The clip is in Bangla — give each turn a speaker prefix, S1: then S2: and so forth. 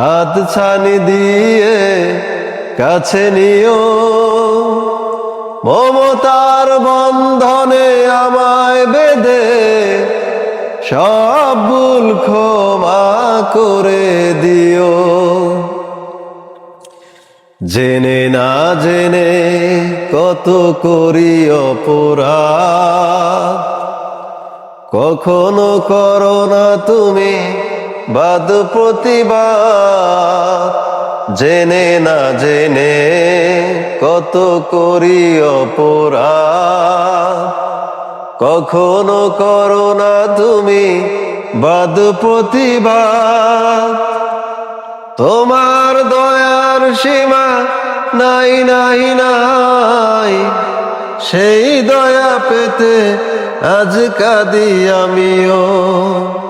S1: হাত ছানি দিয়ে কাছে নিও। মমতার বন্ধনে আমায় বেঁধে সব ভুল ক্ষমা করে দিও। জেনে না জেনে কত করি অপরাধ। কখনো করো না তুমি বাদ প্রতিবাদ। জেনে না জেনে কত করি অপরাধ। কখনো করো না তুমি বাদ প্রতিবাদ। তোমার দয়ার সীমা নাই নাই নাই। সেই দয়া পেতে আজ কাঁদি আমিও